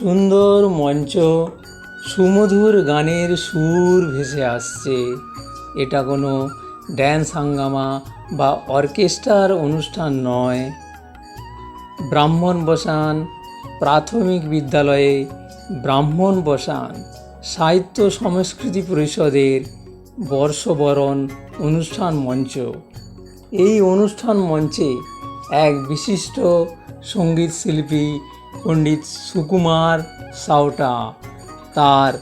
সুন্দর মঞ্চ, সুমধুর গানের সুর ভেসে আসছে। এটা কোনো ড্যান্স হাঙ্গামা বা অর্কেস্ট্রার অনুষ্ঠান নয়। ব্রাহ্মণ বসান, প্রাথমিক বিদ্যালয়ে ব্রাহ্মণ বসান, সাহিত্য সংস্কৃতি পরিষদের বর্ষবরণ অনুষ্ঠান মঞ্চ। এই অনুষ্ঠান মঞ্চে এক বিশিষ্ট সংগীত শিল্পী পণ্ডিত সুকুমার সাউটা তার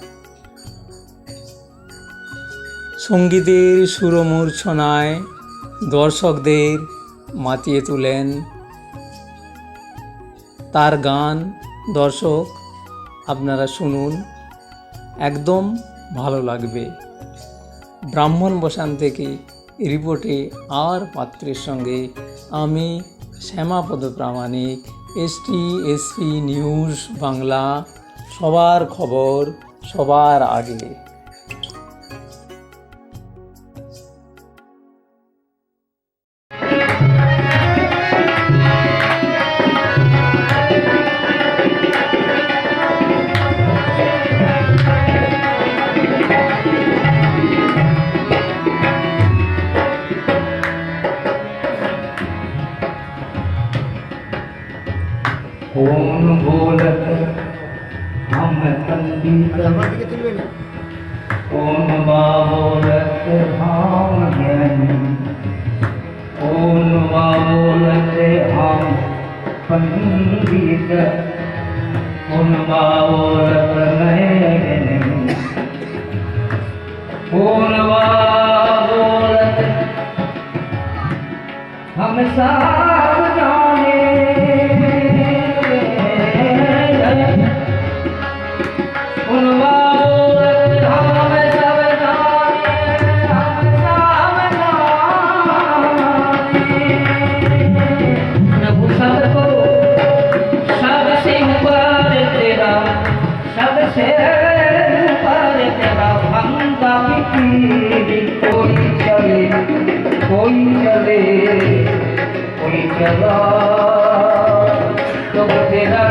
সঙ্গীতের সুরমূর্ছনায় দর্শকদের মাতিয়ে তোলেন। তার গান, দর্শক, আপনারা শুনুন, একদম ভালো লাগবে। ব্রাহ্মণ বসান থেকে রিপোর্টে আর পাত্রের সঙ্গে আমি Shyamapada Pramanik ST SP news Bangla সবার খবর সবার আগে। कौन बोलत हम तंबी कौन मा बोलत हम कौन मा बोलत हम पंडित कौन मा बोलत नयन ओम मा बोलत हम सा চলো তবু তেরা